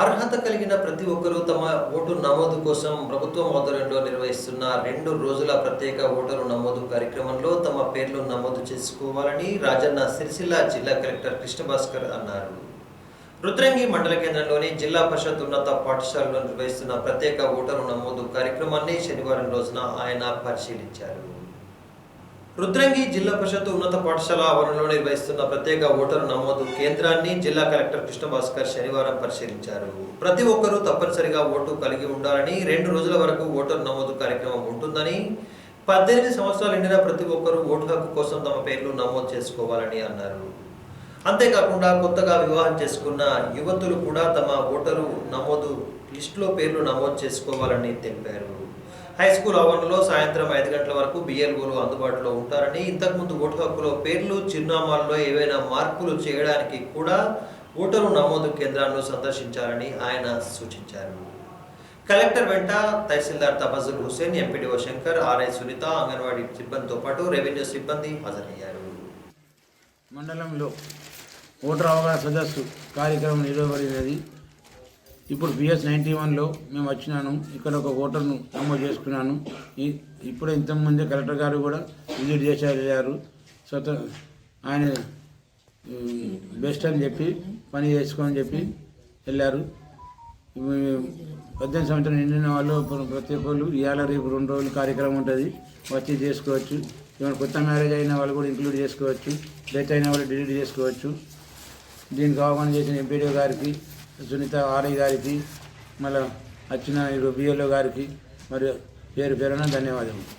అర్హత కలిగిన ప్రతి ఒక్కరూ తమ ఓటు నమోదు కోసం ప్రభుత్వం ఆధ్వర్యంలో నిర్వహిస్తున్న రెండు రోజుల ప్రత్యేక ఓటరు నమోదు కార్యక్రమంలో తమ పేర్లు నమోదు చేసుకోవాలని రాజన్న సిరిసిల్ల జిల్లా కలెక్టర్ కృష్ణభాస్కర్ అన్నారు. రుద్రంగి మండల కేంద్రంలోని జిల్లా పరిషత్ ఉన్నత పాఠశాలలో నిర్వహిస్తున్న ప్రత్యేక ఓటరు నమోదు కార్యక్రమాన్ని శనివారం రోజున ఆయన పరిశీలించారు. రుద్రంగి జిల్లా పరిషత్ ఉన్నత పాఠశాల ఆవరణలో నిర్వహిస్తున్న ప్రత్యేక ఓటరు నమోదు కేంద్రాన్ని జిల్లా కలెక్టర్ కృష్ణభాస్కర్ శనివారం పరిశీలించారు. ప్రతి ఒక్కరూ తప్పనిసరిగా ఓటు కలిగి ఉండాలని రెండు రోజుల వరకు ఓటరు నమోదు కార్యక్రమం ఉంటుందని పద్దెనిమిది సంవత్సరాలు నిండిన ప్రతి ఒక్కరూ ఓటు హక్కు కోసం తమ పేర్లు నమోదు చేసుకోవాలని అన్నారు. అంతేకాకుండా కొత్తగా వివాహం చేసుకున్న యువతులు కూడా తమ ఓటరు నమోదు లిస్టులో పేర్లు నమోదు చేసుకోవాలని తెలిపారు. హై స్కూల్ ఆవరణలో సాయంత్రం ఐదు గంటల వరకు బిఎల్ఓలు అందుబాటులో ఉంటారని ఇంతకుముందు ఓటు హక్కులో పేర్లు చిరునామాల్లో ఏవైనా మార్పులు చేయడానికి కూడా ఓటరు నమోదు కేంద్రాలను సందర్శించాలని ఆయన సూచించారు. కలెక్టర్ వెంట తహసీల్దార్ తఫజుల్ హుసేన్ ఎంపీడీఓ శంకర్ ఆర్ఐ సునీత అంగన్వాడీ సిబ్బందితో పాటు రెవెన్యూ సిబ్బంది హాజరయ్యారు. మండలంలో ఓటర్ అవగాహన సదస్సు కార్యక్రమం నిర్వహించినది ఇప్పుడు బిఎస్ నైంటీ వన్లో మేము వచ్చినాను. ఇక్కడ ఒక ఓటర్ను నమోదు చేసుకున్నాను. ఈ- ఇప్పుడు ఇంతకుముందే కలెక్టర్ గారు కూడా విజిట్ చేశారు. వెళ్ళారు. స్వత ఆయన బెస్ట్ అని చెప్పి పని చేసుకోని చెప్పి వెళ్ళారు. పద్దెనిమిది సంవత్సరం నిండిన వాళ్ళు ప్రతి ఒక్కళ్ళు ఇవాళ రేపు రెండు రోజులు కార్యక్రమం ఉంటుంది. వచ్చి చేసుకోవచ్చు. ఏమైనా కొత్త మ్యారేజ్ అయిన వాళ్ళు కూడా ఇంక్లూడ్ చేసుకోవచ్చు. డెత్ అయిన వాళ్ళు డిలీట్ చేసుకోవచ్చు. దీనికి ఆహ్వానం చేసిన ఎంపీడీ గారికి సునీత ఆర్య గారికి మళ్ళీ వచ్చిన బిఎల్ఓ గారికి మరియు పేరు పేరున ధన్యవాదాలు